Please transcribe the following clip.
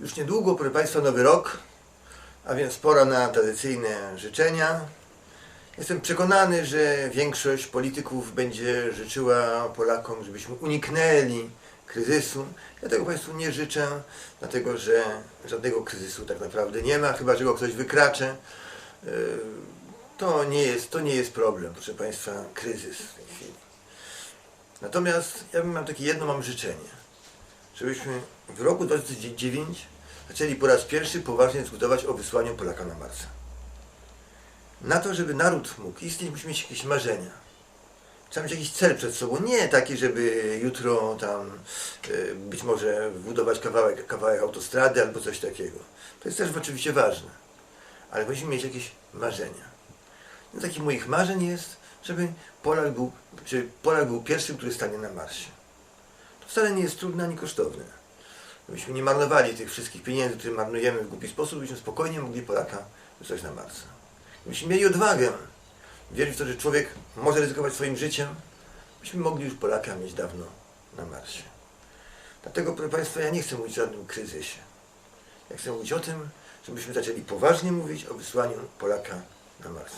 Już niedługo, proszę Państwa, nowy rok, a więc pora na tradycyjne życzenia. Jestem przekonany, że większość polityków będzie życzyła Polakom, żebyśmy uniknęli kryzysu. Ja tego Państwu nie życzę, dlatego że żadnego kryzysu tak naprawdę nie ma, chyba że go ktoś wykracze. Yy, To nie jest, to nie jest problem, proszę Państwa, kryzys w tej chwili. Natomiast ja bym mam takie jedno mam życzenie, żebyśmy w roku 2009 zaczęli po raz pierwszy poważnie dyskutować o wysłaniu Polaka na Marsa. Na to, żeby naród mógł istnieć, musimy mieć jakieś marzenia. Trzeba mieć jakiś cel przed sobą. Nie taki, żeby jutro tam e, być może budować kawałek, kawałek autostrady albo coś takiego. To jest też oczywiście ważne. Ale musimy mieć jakieś marzenia. No, takich moich marzeń jest, żeby Polak był, żeby Polak był pierwszym, który stanie na Marsie. Wcale nie jest trudne ani kosztowne. Gdybyśmy nie marnowali tych wszystkich pieniędzy, które marnujemy w głupi sposób, byśmy spokojnie mogli Polaka wysłać na Marsa. Gdybyśmy mieli odwagę wierzyć w to, że człowiek może ryzykować swoim życiem, byśmy mogli już Polaka mieć dawno na Marsie. Dlatego, proszę Państwa, ja nie chcę mówić o żadnym kryzysie. Ja chcę mówić o tym, żebyśmy zaczęli poważnie mówić o wysłaniu Polaka na Mars.